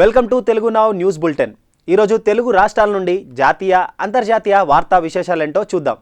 Welcome to Telugu now news bulletin. ఈరోజు తెలుగు రాష్ట్రాల నుండి జాతీయ అంతర్జాతీయ వార్తా విశేషాలేంటో చూద్దాం.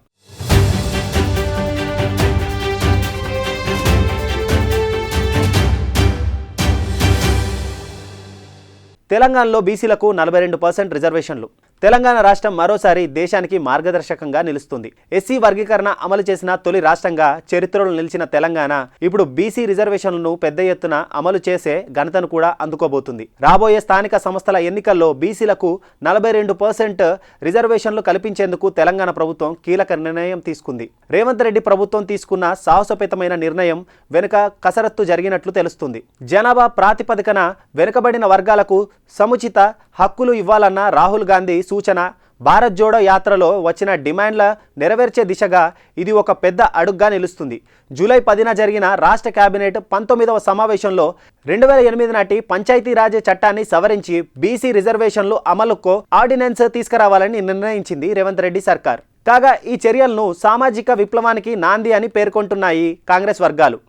తెలంగాణలో బీసీలకు నలభై రెండు పర్సెంట్ రిజర్వేషన్లు. తెలంగాణ రాష్ట్రం మరోసారి దేశానికి మార్గదర్శకంగా నిలుస్తుంది. ఎస్సీ వర్గీకరణ అమలు చేసిన తొలి రాష్ట్రంగా చరిత్రలో నిలిచిన తెలంగాణ ఇప్పుడు బీసీ రిజర్వేషన్లను పెద్ద ఎత్తున అమలు చేసే ఘనతను కూడా అందుకోబోతుంది. రాబోయే స్థానిక సంస్థల ఎన్నికల్లో బీసీలకు నలభై రెండు పర్సెంట్ రిజర్వేషన్లు కల్పించేందుకు తెలంగాణ ప్రభుత్వం కీలక నిర్ణయం తీసుకుంది. రేవంత్ రెడ్డి ప్రభుత్వం తీసుకున్న సాహసోపేతమైన నిర్ణయం వెనుక కసరత్తు జరిగినట్లు తెలుస్తుంది. జనాభా ప్రాతిపదికన వెనుకబడిన వర్గాలకు సముచిత హక్కులు ఇవ్వాలన్న రాహుల్ గాంధీ సూచన. భారత్ జోడో యాత్రలో వచ్చిన డిమాండ్ల నెరవేర్చే దిశగా ఇది ఒక పెద్ద అడుగ్గా నిలుస్తుంది. జూలై పదిన జరిగిన రాష్ట్ర కేబినెట్ పంతొమ్మిదవ సమావేశంలో రెండు వేల ఎనిమిది నాటి పంచాయతీరాజ్ చట్టాన్ని సవరించి బీసీ రిజర్వేషన్లు అమలుకు ఆర్డినెన్స్ తీసుకురావాలని నిర్ణయించింది రేవంత్ రెడ్డి సర్కార్. కాగా ఈ చర్యలను సామాజిక విప్లవానికి నాంది అని పేర్కొంటున్నాయి కాంగ్రెస్ వర్గాలు.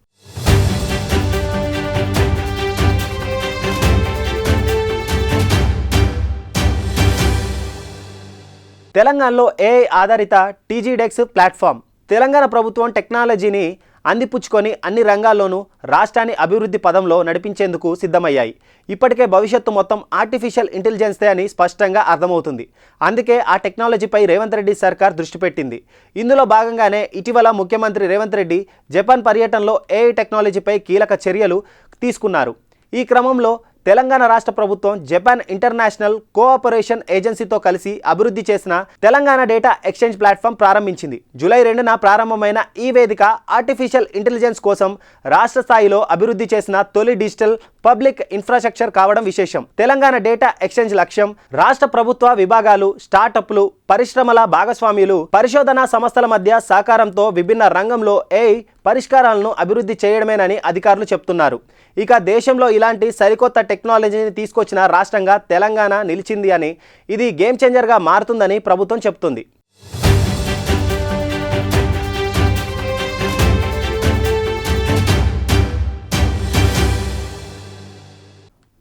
తెలంగాణలో ఏఐ ఆధారిత టీజీడెక్స్ ప్లాట్ఫామ్ తెలంగాణ ప్రభుత్వం టెక్నాలజీని అందిపుచ్చుకొని అన్ని రంగాల్లోనూ రాష్ట్రాన్ని అభివృద్ధి పదంలో నడిపించేందుకు సిద్ధమయ్యాయి. ఇప్పటికే భవిష్యత్తు మొత్తం ఆర్టిఫిషియల్ ఇంటెలిజెన్సే అని స్పష్టంగా అర్థమవుతుంది. అందుకే ఆ టెక్నాలజీపై రేవంత్ రెడ్డి సర్కార్ దృష్టి పెట్టింది. ఇందులో భాగంగానే ఇటీవల ముఖ్యమంత్రి రేవంత్ రెడ్డి జపాన్ పర్యటనలో ఏఐ టెక్నాలజీపై కీలక చర్యలు తీసుకున్నారు. ఈ క్రమంలో తెలంగాణ రాష్ట్ర ప్రభుత్వం జపాన్ ఇంటర్నేషనల్ కోఆపరేషన్ ఏజెన్సీతో కలిసి అభివృద్ధి చేసిన తెలంగాణ డేటా ఎక్స్చేంజ్ ప్లాట్ఫామ్ ప్రారంభించింది. జూలై రెండున ప్రారంభమైన ఈ వేదిక ఆర్టిఫిషియల్ ఇంటెలిజెన్స్ కోసం రాష్ట్ర స్థాయిలో అభివృద్ధి చేసిన తొలి డిజిటల్ పబ్లిక్ ఇన్ఫ్రాస్ట్రక్చర్ కావడం విశేషం. తెలంగాణ డేటా ఎక్స్చేంజ్ లక్ష్యం రాష్ట్ర ప్రభుత్వ విభాగాలు స్టార్టప్లు పరిశ్రమల భాగస్వామ్యులు పరిశోధనా సంస్థల మధ్య సహకారంతో విభిన్న రంగంలో ఏఐ పరిష్కారాలను అభివృద్ధి చేయడమేనని అధికారులు చెప్తున్నారు. ఇక దేశంలో ఇలాంటి సరికొత్త టెక్నాలజీని తీసుకొచ్చిన రాష్ట్రంగా తెలంగాణ నిలిచింది అని ఇది గేమ్ చేంజర్గా మారుతుందని ప్రభుత్వం చెప్తుంది.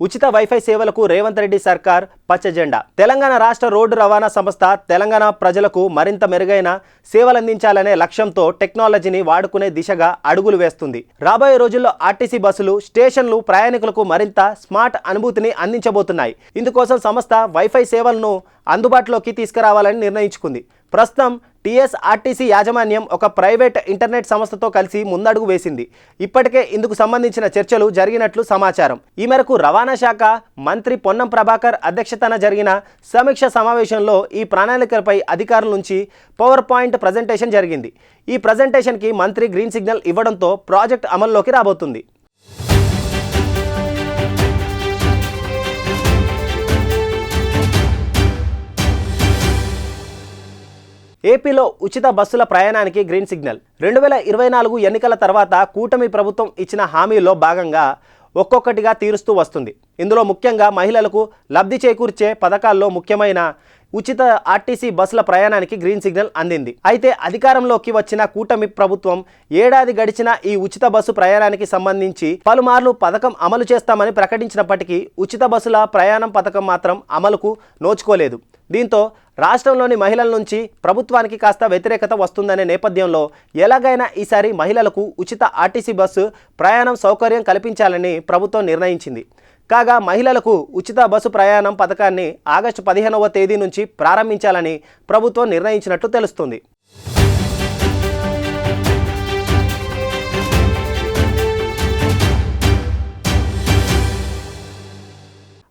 ఉచిత వైఫై సేవలకు రేవంత్ రెడ్డి సర్కార్ పచ్చ జెండా తెలంగాణ రాష్ట్ర రోడ్డు రవాణా సంస్థ తెలంగాణ ప్రజలకు మరింత మెరుగైన సేవలందించాలనే లక్ష్యంతో టెక్నాలజీని వాడుకునే దిశగా అడుగులు వేస్తుంది. రాబోయే రోజుల్లో ఆర్టీసీ బస్సులు స్టేషన్లు ప్రయాణికులకు మరింత స్మార్ట్ అనుభూతిని అందించబోతున్నాయి. ఇందుకోసం సంస్థ వైఫై సేవలను అందుబాటులోకి తీసుకురావాలని నిర్ణయించుకుంది. ప్రస్తుతం టీఎస్ఆర్టీసీ యాజమాన్యం ఒక ప్రైవేట్ ఇంటర్నెట్ సంస్థతో కలిసి ముందడుగు వేసింది. ఇప్పటికే ఇందుకు సంబంధించిన చర్చలు జరిగినట్లు సమాచారం. ఈ మేరకు రవాణా శాఖ మంత్రి పొన్నం ప్రభాకర్ అధ్యక్షతన జరిగిన సమీక్ష సమావేశంలో ఈ ప్రణాళికలపై అధికారుల నుంచి పవర్ పాయింట్ ప్రజెంటేషన్ జరిగింది. ఈ ప్రజెంటేషన్కి మంత్రి గ్రీన్ సిగ్నల్ ఇవ్వడంతో ప్రాజెక్ట్ అమల్లోకి రాబోతుంది. ఏపీలో ఉచిత బస్సుల ప్రయాణానికి గ్రీన్ సిగ్నల్. రెండు వేల ఇరవై నాలుగు ఎన్నికల తర్వాత కూటమి ప్రభుత్వం ఇచ్చిన హామీల్లో భాగంగా ఒక్కొక్కటిగా తీరుస్తూ వస్తుంది. ఇందులో ముఖ్యంగా మహిళలకు లబ్ధి చేకూర్చే పథకాల్లో ముఖ్యమైన ఉచిత ఆర్టీసీ బస్సుల ప్రయాణానికి గ్రీన్ సిగ్నల్ అందింది. అయితే అధికారంలోకి వచ్చిన కూటమి ప్రభుత్వం ఏడాది గడిచిన ఈ ఉచిత బస్సు ప్రయాణానికి సంబంధించి పలుమార్లు పథకం అమలు చేస్తామని ప్రకటించినప్పటికీ ఉచిత బస్సుల ప్రయాణం పథకం మాత్రం అమలుకు నోచుకోలేదు. దీంతో రాష్ట్రంలోని మహిళల నుంచి ప్రభుత్వానికి కాస్త వ్యతిరేకత వస్తుందనే నేపథ్యంలో ఎలాగైనా ఈసారి మహిళలకు ఉచిత ఆర్టీసీ బస్సు ప్రయాణం సౌకర్యం కల్పించాలని ప్రభుత్వం నిర్ణయించింది. కాగా మహిళలకు ఉచిత బస్సు ప్రయాణం పథకాన్ని ఆగస్టు పదిహేనవ తేదీ నుంచి ప్రారంభించాలని ప్రభుత్వం నిర్ణయించినట్లు తెలుస్తుంది.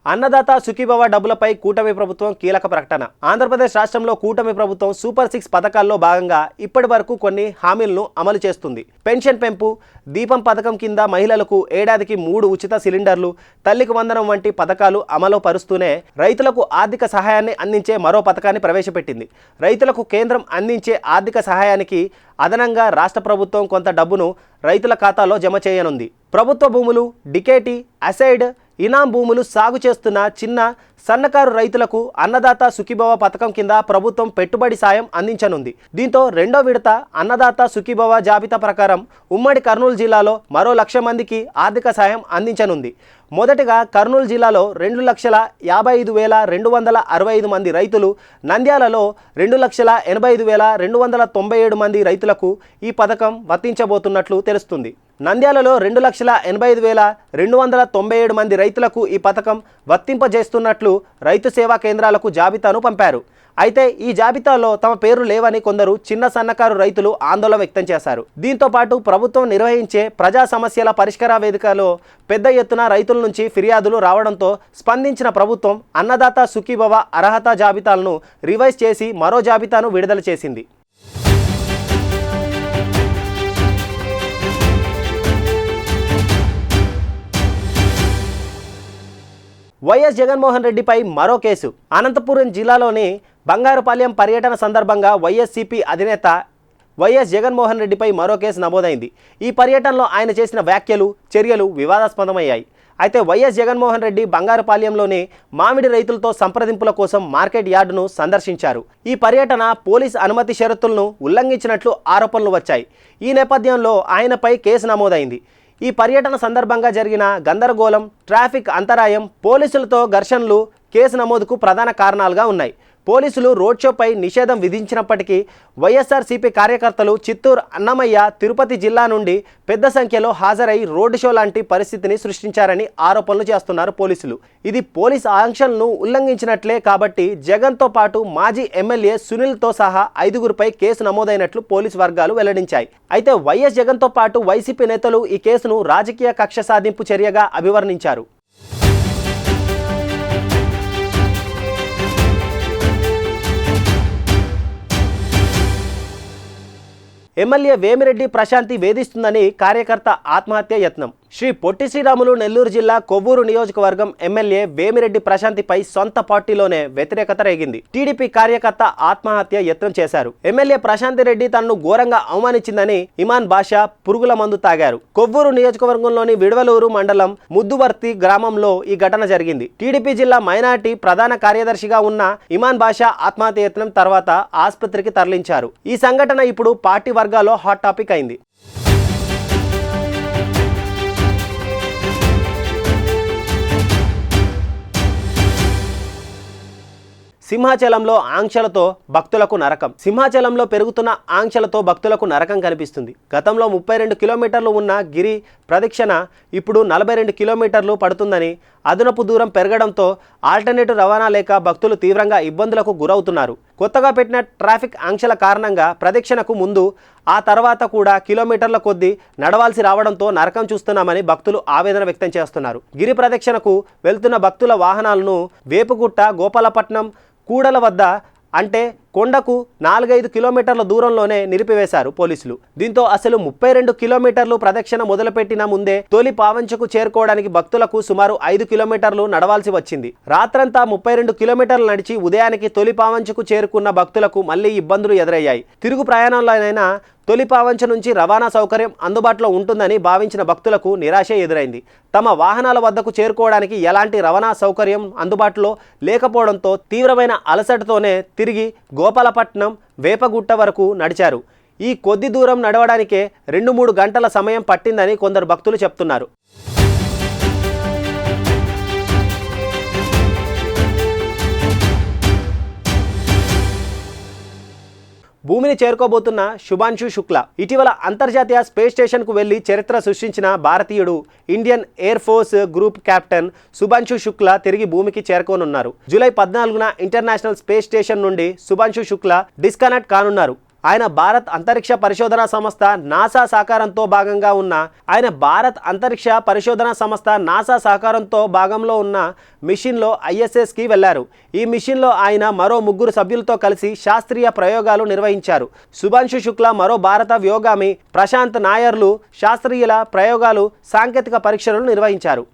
అన్నదాత సుఖీభవ డబ్బులపై కూటమి ప్రభుత్వం కీలక ప్రకటన. ఆంధ్రప్రదేశ్ రాష్ట్రంలో కూటమి ప్రభుత్వం సూపర్ సిక్స్ పథకాల్లో భాగంగా ఇప్పటి వరకు కొన్ని హామీలను అమలు చేస్తుంది. పెన్షన్ పెంపు దీపం పథకం కింద మహిళలకు ఏడాదికి మూడు ఉచిత సిలిండర్లు తల్లికి వందనం వంటి పథకాలు అమలు పరుస్తూనే రైతులకు ఆర్థిక సహాయాన్ని అందించే మరో పథకాన్ని ప్రవేశపెట్టింది. రైతులకు కేంద్రం అందించే ఆర్థిక సహాయానికి అదనంగా రాష్ట్ర ప్రభుత్వం కొంత డబ్బును రైతుల ఖాతాలో జమ చేయనుంది. ప్రభుత్వ భూములు డికేటి అసైడ్ ఇనాం భూములు సాగు చేస్తున్న చిన్న సన్నకారు రైతులకు అన్నదాత సుఖీభవ పథకం కింద ప్రభుత్వం పెట్టుబడి సాయం అందించనుంది. దీంతో రెండో విడత అన్నదాత సుఖీభవ జాబితా ప్రకారం ఉమ్మడి కర్నూలు జిల్లాలో మరో లక్ష మందికి ఆర్థిక సాయం అందించనుంది. మొదటగా కర్నూలు జిల్లాలో రెండు లక్షల యాభై ఐదు వేల రెండు వందల అరవై ఐదు మంది రైతులు నంద్యాలలో రెండు లక్షల ఎనభై ఐదు వేల రెండు వందల తొంభై ఏడు మంది రైతులకు ఈ పథకం వర్తించబోతున్నట్లు తెలుస్తుంది. నంద్యాలలో రెండు లక్షల ఎనభై ఐదు వేల రెండు వందల తొంభై ఏడు మంది రైతులకు ఈ పథకం వర్తింపజేస్తున్నట్లు రైతు సేవా కేంద్రాలకు జాబితాను పంపారు. అయితే ఈ జాబితాలో తమ పేరు లేవని కొందరు చిన్న సన్నకారు రైతులు ఆందోళన వ్యక్తం చేశారు. దీంతో పాటు ప్రభుత్వం నిర్వహించే ప్రజా సమస్యల పరిష్కార వేదికలో పెద్ద ఎత్తున రైతుల నుంచి ఫిర్యాదులు రావడంతో స్పందించిన ప్రభుత్వం అన్నదాత సుఖీభవ అర్హత జాబితాలను రివైజ్ చేసి మరో జాబితాను విడుదల చేసింది. వైఎస్ జగన్మోహన్ రెడ్డిపై మరో కేసు. అనంతపురం జిల్లాలోని బంగారుపాలెం పర్యటన సందర్భంగా వైఎస్సిపి అధినేత వైఎస్ జగన్మోహన్ రెడ్డిపై మరో కేసు నమోదైంది. ఈ పర్యటనలో ఆయన చేసిన వ్యాఖ్యలు చర్యలు వివాదాస్పదమయ్యాయి. అయితే వైఎస్ జగన్మోహన్ రెడ్డి బంగారుపాలెంలోని మామిడి రైతులతో సంప్రదింపుల కోసం మార్కెట్ యార్డును సందర్శించారు. ఈ పర్యటన పోలీస్ అనుమతి షరతులను ఉల్లంఘించినట్లు ఆరోపణలు వచ్చాయి. ఈ నేపథ్యంలో ఆయనపై కేసు నమోదైంది. ఈ పర్యటన సందర్భంగా జరిగిన గందరగోళం ట్రాఫిక్ అంతరాయం పోలీసులతో ఘర్షణలు కేసు నమోదుకు ప్రధాన కారణాలుగా ఉన్నాయి. పోలీసులు రోడ్ షోపై నిషేధం విధించినప్పటికీ వైఎస్ఆర్సీపీ కార్యకర్తలు చిత్తూరు అన్నమయ్య తిరుపతి జిల్లా నుండి పెద్ద సంఖ్యలో హాజరై రోడ్ షో లాంటి పరిస్థితిని సృష్టించారని ఆరోపణలు చేస్తున్నారు పోలీసులు. ఇది పోలీస్ ఆంక్షలను ఉల్లంఘించినట్లే కాబట్టి జగన్తో పాటు మాజీ ఎమ్మెల్యే సునీల్తో సహా ఐదుగురిపై కేసు నమోదైనట్లు పోలీసు వర్గాలు వెల్లడించాయి. అయితే వైఎస్ జగన్తో పాటు వైసీపీ నేతలు ఈ కేసును రాజకీయ కక్ష సాధింపు చర్యగా అభివర్ణించారు. ఎమ్మెల్యే వేమిరెడ్డి ప్రశాంతి వేధిస్తుందని కార్యకర్త ఆత్మహత్య యత్నం. శ్రీ పొట్టి శ్రీరాములు నెల్లూరు జిల్లా కొవ్వూరు నియోజకవర్గం ఎమ్మెల్యే వేమిరెడ్డి ప్రశాంతిపై సొంత పార్టీలోనే వ్యతిరేకత రేగింది. టీడీపీ కార్యకర్త ఆత్మహత్య యత్నం చేశారు. ఎమ్మెల్యే ప్రశాంతి రెడ్డి తనను ఘోరంగా అవమానించిందని ఇమాన్ బాషా పురుగుల మందు తాగారు. కొవ్వూరు నియోజకవర్గంలోని విడవలూరు మండలం ముద్దువర్తి గ్రామంలో ఈ ఘటన జరిగింది. టీడీపీ జిల్లా మైనార్టీ ప్రధాన కార్యదర్శిగా ఉన్న ఇమాన్ బాషా ఆత్మహత్య యత్నం తర్వాత ఆసుపత్రికి తరలించారు. ఈ సంఘటన ఇప్పుడు పార్టీ వర్గాల్లో హాట్ టాపిక్ అయింది. సింహాచలంలో ఆంక్షలతో భక్తులకు నరకం. సింహాచలంలో పెరుగుతున్న ఆంక్షలతో భక్తులకు నరకం కనిపిస్తుంది. గతంలో ముప్పై రెండు కిలోమీటర్లు ఉన్న గిరి ప్రదక్షిణ ఇప్పుడు నలభై రెండు కిలోమీటర్లు పడుతుందని అదనపు దూరం పెరగడంతో ఆల్టర్నేటివ్ రవాణా లేక భక్తులు తీవ్రంగా ఇబ్బందులకు గురవుతున్నారు. కొత్తగా పెట్టిన ట్రాఫిక్ ఆంక్షల కారణంగా ప్రదక్షిణకు ముందు ఆ తర్వాత కూడా కిలోమీటర్ల కొద్దీ నడవాల్సి రావడంతో నరకం చూస్తున్నామని భక్తులు ఆవేదన వ్యక్తం చేస్తున్నారు. గిరి ప్రదక్షిణకు వెళ్తున్న భక్తుల వాహనాలను వేపుగుట్ట గోపాలపట్నం కూడల వద్ద అంటే కొండకు నాలుగైదు కిలోమీటర్ల దూరంలోనే నిలిపివేశారు పోలీసులు. దీంతో అసలు ముప్పై రెండు కిలోమీటర్లు ప్రదక్షిణ మొదలుపెట్టిన ముందే తొలి పావంచకు చేరుకోవడానికి భక్తులకు సుమారు ఐదు కిలోమీటర్లు నడవాల్సి వచ్చింది. రాత్రంతా ముప్పై రెండు కిలోమీటర్లు నడిచి ఉదయానికి తొలి పావంచకు చేరుకున్న భక్తులకు మళ్ళీ ఇబ్బందులు ఎదురయ్యాయి. తిరుగు ప్రయాణంలోనైనా తొలి పావంచ నుంచి రవాణా సౌకర్యం అందుబాటులో ఉంటుందని భావించిన భక్తులకు నిరాశ ఎదురైంది. తమ వాహనాల వద్దకు చేరుకోవడానికి ఎలాంటి రవాణా సౌకర్యం అందుబాటులో లేకపోవడంతో తీవ్రమైన అలసటతోనే తిరిగి గోపాలపట్నం వేపగుట్ట వరకు నడిచారు. ఈ కొద్ది దూరం నడవడానికే రెండు మూడు గంటల సమయం పట్టిందని కొందరు భక్తులు చెప్తున్నారు. భూమిని చేరుకోబోతున్న శుభాంశు శుక్ల. ఇటీవల అంతర్జాతీయ స్పేస్ స్టేషన్కు వెళ్ళి చరిత్ర సృష్టించిన భారతీయుడు Indian air force group captain Shubhanshu Shukla తిరిగి భూమికి చేరుకోనున్నారు. జూలై పద్నాలుగున ఇంటర్నేషనల్ స్పేస్ స్టేషన్ నుండి శుభాంశు శుక్ల డిస్కనెక్ట్ కానున్నారు. ఆయన భారత్ అంతరిక్ష పరిశోధన సంస్థ నాసా సహకారంతో భాగంగా ఉన్న ఆయన భారత్ అంతరిక్ష పరిశోధన సంస్థ నాసా సహకారంతో భాగంలో ఉన్న మిషన్లో ఐఎస్ఎస్కి వెళ్ళారు. ఈ మిషన్లో ఆయన మరో ముగ్గురు సభ్యులతో కలిసి శాస్త్రీయ ప్రయోగాలు నిర్వహించారు. శుభాంశు శుక్ల మరో భారత వ్యోగామి ప్రశాంత్ నాయర్లు శాస్త్రీయుల ప్రయోగాలు సాంకేతిక పరీక్షలను నిర్వహించారు.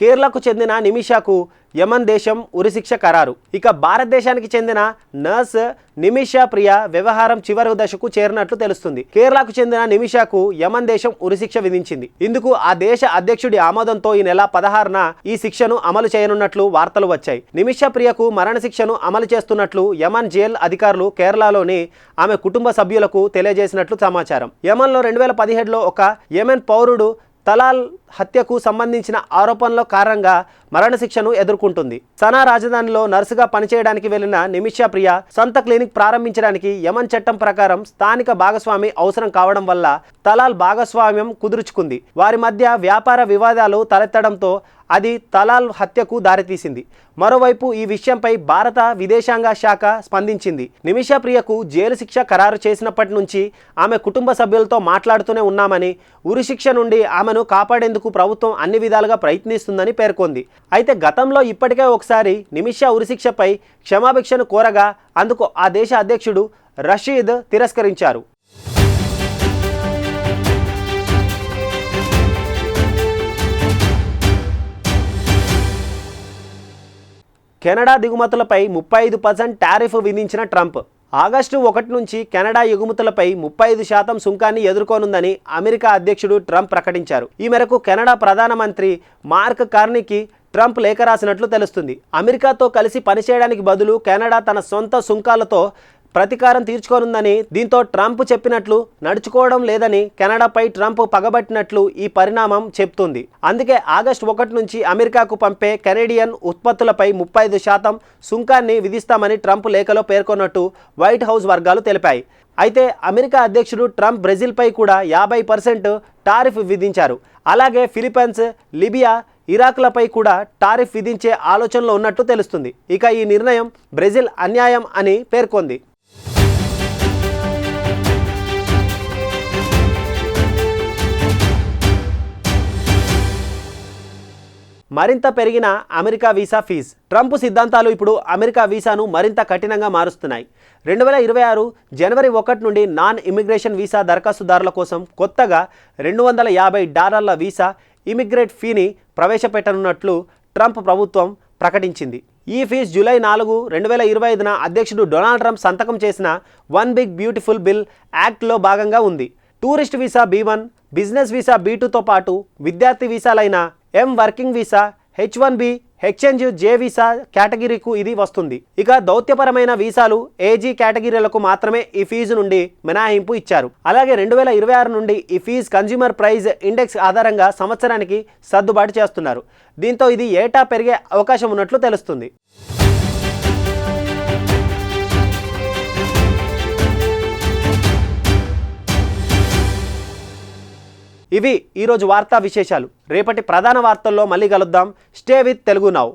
కేరళకు చెందిన నిమిషాకు యమన్ దేశం ఉరిశిక్ష ఖరారు. ఇక భారతదేశానికి చెందిన నర్స్ నిమిషా ప్రియ వ్యవహారం చివరి దశకు చేరినట్లు తెలుస్తుంది. కేరళకు చెందిన నిమిషాకు యమన్ దేశం ఉరిశిక్ష విధించింది. ఇందుకు ఆ దేశ అధ్యక్షుడి ఆమోదంతో ఈ నెల పదహారున ఈ శిక్షను అమలు చేయనున్నట్లు వార్తలు వచ్చాయి. నిమిషా ప్రియకు మరణ శిక్షను అమలు చేస్తున్నట్లు యమన్ జైల్ అధికారులు కేరళలోని ఆమె కుటుంబ సభ్యులకు తెలియజేసినట్లు సమాచారం. యమన్లో రెండు వేల పదిహేడులో ఒక యెమెన్ పౌరుడు తలాల్ హత్యకు సంబంధించిన ఆరోపణల కారణంగా మరణశిక్షను ఎదుర్కొంటుంది. సనా రాజధానిలో నర్సుగా పనిచేయడానికి వెళ్ళిన నిమిషా ప్రియ సొంత క్లినిక్ ప్రారంభించడానికి యమన్ చట్టం ప్రకారం స్థానిక భాగస్వామి అవసరం కావడం వల్ల తలాల్ భాగస్వామ్యం కుదుర్చుకుంది. వారి మధ్య వ్యాపార వివాదాలు తలెత్తడంతో అది తలాల్ హత్యకు దారితీసింది. మరోవైపు ఈ విషయంపై భారత విదేశాంగ శాఖ స్పందించింది. నిమిషా ప్రియకు జైలు శిక్ష ఖరారు చేసినప్పటి నుంచి ఆమె కుటుంబ సభ్యులతో మాట్లాడుతూనే ఉన్నామని ఉరిశిక్ష నుండి ఆమెను కాపాడేందుకు ప్రభుత్వం అన్ని విధాలుగా ప్రయత్నిస్తుందని పేర్కొంది. అయితే గతంలో ఇప్పటికే ఒకసారి నిమిషా ఉరిశిక్షపై క్షమాభిక్షను కోరగా అందుకు ఆ దేశ అధ్యక్షుడు రషీద్ తిరస్కరించారు. కెనడా దిగుమతులపై ముప్పై ఐదు పర్సెంట్ టారిఫ్ విధించిన ట్రంప్. ఆగస్టు ఒకటి నుంచి కెనడా ఎగుమతులపై ముప్పై ఐదు శాతం సుంకాన్ని ఎదుర్కోనుందని అమెరికా అధ్యక్షుడు ట్రంప్ ప్రకటించారు. ఈ మేరకు కెనడా ప్రధానమంత్రి మార్క్ కార్నికి ట్రంప్ లేఖ రాసినట్లు తెలుస్తుంది. అమెరికాతో కలిసి పనిచేయడానికి బదులు కెనడా తన సొంత సుంకాలతో ప్రతీకారం తీర్చుకోనుందని దీంతో ట్రంప్ చెప్పినట్లు నడుచుకోవడం లేదని కెనడాపై ట్రంప్ పగబట్టినట్లు ఈ పరిణామం చెప్తుంది. అందుకే ఆగస్టు ఒకటి నుంచి అమెరికాకు పంపే కెనేడియన్ ఉత్పత్తులపై ముప్పై ఐదు శాతం సుంకాన్ని విధిస్తామని ట్రంప్ లేఖలో పేర్కొన్నట్టు వైట్ హౌస్ వర్గాలు తెలిపాయి. అయితే అమెరికా అధ్యక్షుడు ట్రంప్ బ్రెజిల్పై కూడా యాభై పర్సెంట్ టారిఫ్ విధించారు. అలాగే ఫిలిప్పైన్స్ లిబియా ఇరాక్లపై కూడా టారిఫ్ విధించే ఆలోచనలో ఉన్నట్టు తెలుస్తుంది. ఇక ఈ నిర్ణయం బ్రెజిల్ అన్యాయం అని పేర్కొంది. మరింత పెరిగిన అమెరికా వీసా ఫీజు. ట్రంప్ సిద్ధాంతాలు ఇప్పుడు అమెరికా వీసాను మరింత కఠినంగా మారుస్తున్నాయి. రెండు వేల ఇరవై ఆరు జనవరి ఒకటి నుండి నాన్ ఇమిగ్రేషన్ వీసా దరఖాస్తుదారుల కోసం కొత్తగా రెండు వందల యాభై డాలర్ల వీసా ఇమిగ్రేట్ ఫీని ప్రవేశపెట్టనున్నట్లు ట్రంప్ ప్రభుత్వం ప్రకటించింది. ఈ ఫీజు జూలై నాలుగు రెండు వేల ఇరవై ఐదున అధ్యక్షుడు డొనాల్డ్ ట్రంప్ సంతకం చేసిన వన్ బిగ్ బ్యూటిఫుల్ బిల్ యాక్ట్లో భాగంగా ఉంది. Tourist visa B one business visa B టూతో పాటు విద్యార్థి వీసాలైన M working visa H one B exchange J visa కేటగిరీకు ఇది వస్తుంది. ఇక దౌత్యపరమైన వీసాలు ఏజీ కేటగిరీలకు మాత్రమే ఈ ఫీజు నుండి మినహాయింపు ఇచ్చారు. అలాగే రెండు వేల ఇరవై ఆరు నుండి ఈ ఫీజు కన్జ్యూమర్ ప్రైజ్ ఇండెక్స్ ఆధారంగా సంవత్సరానికి సర్దుబాటు చేస్తున్నారు. దీంతో ఇది ఏటా పెరిగే అవకాశం ఉన్నట్లు తెలుస్తుంది. ఇవి ఈరోజు వార్తా విశేషాలు. రేపటి ప్రధాన వార్తల్లో మళ్ళీ కలుద్దాం. Stay with Telugu now.